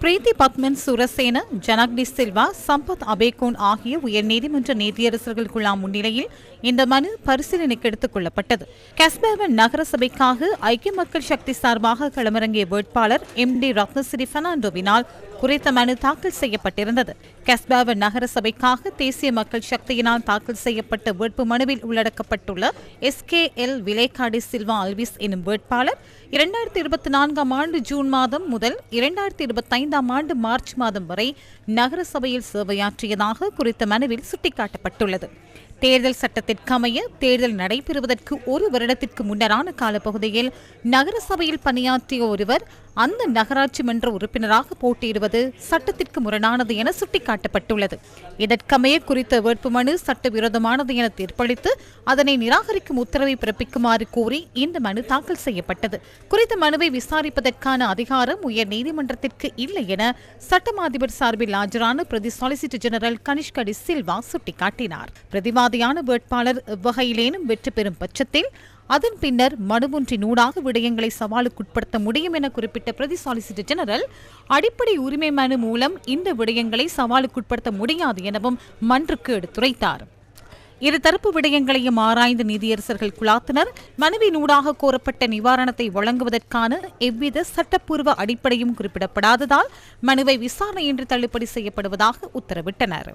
பிரீத்தி பத்மன் சுரசேன ஜனக்டி சில்வா சம்பத் அபேகோன் ஆகிய உயர்நீதிமன்ற நீதியரசர்கள் குழாம் முன்னிலையில் இந்த மனு பரிசீலனைக்கு எடுத்துக் கொள்ளப்பட்டது. கஸ்பேவன் நகரசபைக்காக ஐக்கிய மக்கள் சக்தி சார்பாக களமிறங்கிய வேட்பாளர் எம் டி ரத்னசிறி பெர்னாண்டோவினால் குறித்த மனு தாக்கல் செய்யப்பட்டிருந்தது. கஸ்பாவ நகரசபைக்காக தேசிய மக்கள் சக்தியினால் தாக்கல் செய்யப்பட்ட வேட்பு மனுவில் உள்ளடக்கப்பட்டுள்ள எஸ் கே எல் விலேகாடி சில்வா அல்விஸ் எனும் வேட்பாளர் இரண்டாயிரத்தி இருபத்தி நான்காம் ஆண்டு ஜூன் மாதம் முதல் இரண்டாயிரத்தி இருபத்தி ஐந்தாம் ஆண்டு மார்ச் மாதம் வரை நகரசபையில் சேவையாற்றியதாக குறித்த மனுவில் சுட்டிக்காட்டப்பட்டுள்ளது. தேர்தல் சட்டத்திற்கமைய தேர்தல் நடைபெறுவதற்கு ஒரு வருடத்திற்கு முன்னரான காலப்பகுதியில் நகரசபையில் பணியாற்றிய ஒருவர் அந்த நகராட்சி மன்ற உறுப்பினராக போட்டியிடுவது சட்டத்திற்கு முரணானது என சுட்டிக்காட்டப்பட்டுள்ளது. இதற்கமைய குறித்த வேட்புமனு சட்டவிரோதமானது என தீர்ப்பளித்து அதனை நிராகரிக்கும் உத்தரவை பிறப்பிக்குமாறு கோரி இந்த மனு தாக்கல் செய்யப்பட்டது. குறித்த மனுவை விசாரிப்பதற்கான அதிகாரம் உயர் நீதிமன்றத்திற்கு இல்லை என சட்டம் அதிபர் சார்பில் ஆஜரான பிரதி சாலிசிட்டர் ஜெனரல் கனிஷ்கடி சில்வா சுட்டிக்காட்டினார். பிரதிவாதியான வேட்பாளர் எவ்வகையிலேனும் வெற்றி பெறும் பட்சத்தில் அதன் பின்னர் மனு ஊடாக விடயங்களை சவாலுக்குட்படுத்த முடியும் என குறிப்பிட்ட பிரதி சாலிசிட்டர் ஜெனரல் அடிப்படை உரிமை மனு மூலம் இந்த விடயங்களை சவாலுக்குட்படுத்த முடியாது எனவும் மன்றுக்கு எடுத்துரைத்தார். இருதரப்பு விடயங்களையும் ஆராய்ந்த நீதியரசர்கள் குழாத்தினர் மனுவினூடாக கோரப்பட்ட நிவாரணத்தை வழங்குவதற்கான எவ்வித சட்டப்பூர்வ அடிப்படையும் குறிப்பிடப்படாததால் மனுவை விசாரணையின்றி தள்ளுபடி செய்யப்படுவதாக உத்தரவிட்டனர்.